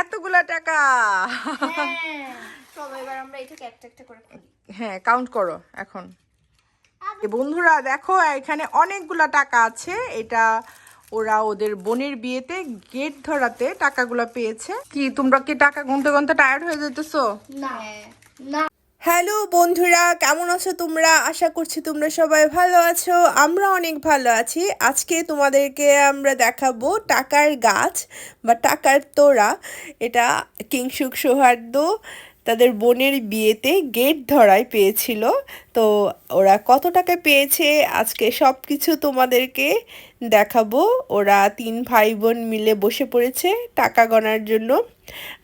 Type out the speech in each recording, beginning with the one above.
এতগুলা টাকা। চলো এবার আমরা এটাকে একটা একটা করে খুলি। হ্যাঁ কাউন্ট করো এখন। এ বন্ধুরা দেখো এখানে অনেকগুলা টাকা আছে। এটা ওরা ওদের বোনের বিয়েতে গেট ধরাতে টাকাগুলো পেয়েছে। কি তোমরা কি টাকা গুনতে গুনতে টায়ার্ড হয়ে যেতেছো না। না। হ্যালো বন্ধুরা, কেমন আছো তোমরা? আশা করছি তোমরা সবাই ভালো আছো, আমরা অনেক ভালো আছি। আজকে তোমাদেরকে আমরা দেখাবো টাকার গাছ বা টাকার তোড়া। এটা কিংসুক সৌহার্দ্য তাদের বোনের বিয়েতে গেট ধরায় পেয়েছিল। তো ওরা কত টাকা পেয়েছে? আজকে সব কিছু তোমাদেরকে দেখাবো। ওরা তিন ভাই বোন মিলে বসে পড়েছে টাকা গণার জন্য।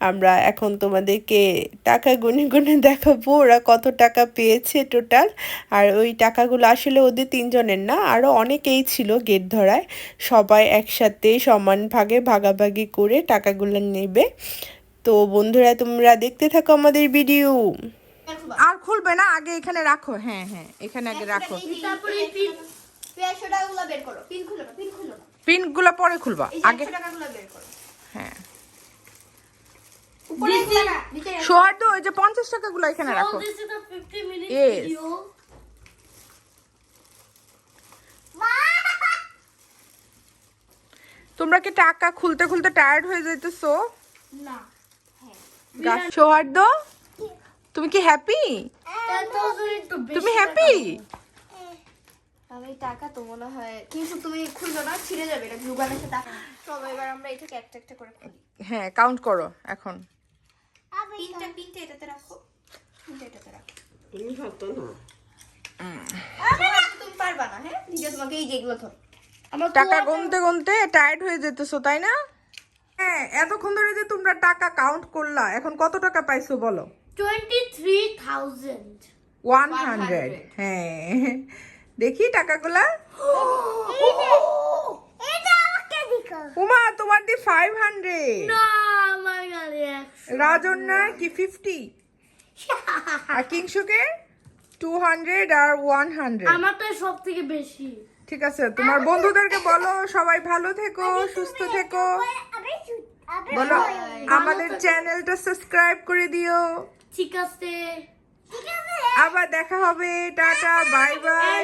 আমরা এখন তোমাদেরকে টাকা গুনে গুনে দেখাবো ওরা কত টাকা পেয়েছে টোটাল। আর ওই টাকাগুলো আসলে ওদের তিনজনের না আরও অনেকেই ছিল গেট ধরায়। সবাই একসাথে সমান ভাগে ভাগাভাগি করে টাকাগুলো নেবে। তো বন্ধুরা তোমরা দেখতে থাকো আমাদের ভিডিও আর খুলবে না? আগে এখানে রাখো। হ্যাঁ হ্যাঁ এখানে আগে রাখো। তারপরে পিন একশো টাকাগুলো বের করো। পিন খুলো না পিন খুলো। না পিনগুলো পরে খুলবা। আগে একশো টাকাগুলো বের করো। হ্যাঁ। রাখো। ওই যে পঞ্চাশ টাকাগুলো এখানে রাখো। This is a 50 minute Yes. video. তোমরা কি টাকা খুলতে খুলতে টায়ার্ড হয়ে যাইতেছো? না। গাছ সৌহার্দ্য তুমি কি হ্যাপি 10,000 একটু বেশি তুমি হ্যাপি আমি টাকা তো মনে হয়। কিন্তু তুমি খুললো না ছিঁড়ে যাবে। এটা টাকা চলো এবার আমরা এটাকে একটা একটা করে খুলি। হ্যাঁ কাউন্ট করো এখন। পিনটা এটাতে রাখো। এটাতে রাখো। তুমি পারবা না হ্যাঁ? নিজে তোমাকে এই যেগুলো ধর। টাকা গুনতে গুনতে টায়ার্ড হয়ে যেতেছো তাই না? হ্যাঁ এতক্ষণ ধরে যে তোমরা টাকা কাউন্ট করলা এখন কত টাকা পাইছো বলো? 23,000. ওয়ান হান্ড্রেড হ্যাঁ। দেখি টাকাগুলা। উমা তোমার দি ফাইভ হান্ড্রেড না আমার গাড়ি একশো। রাজন্যা কি ফিফটি আর কিংশুকে? টু হান্ড্রেড আর ওয়ান হান্ড্রেড আমারটাই সব থেকে বেশি। ঠিক আছে তোমার বন্ধুদেরকে বলো সবাই ভালো থেকো সুস্থ থেকো। বলো আমাদের চ্যানেলটা সাবস্ক্রাইব করে দিও। ঠিক আছে। আবার দেখা হবে টাটা বাই বাই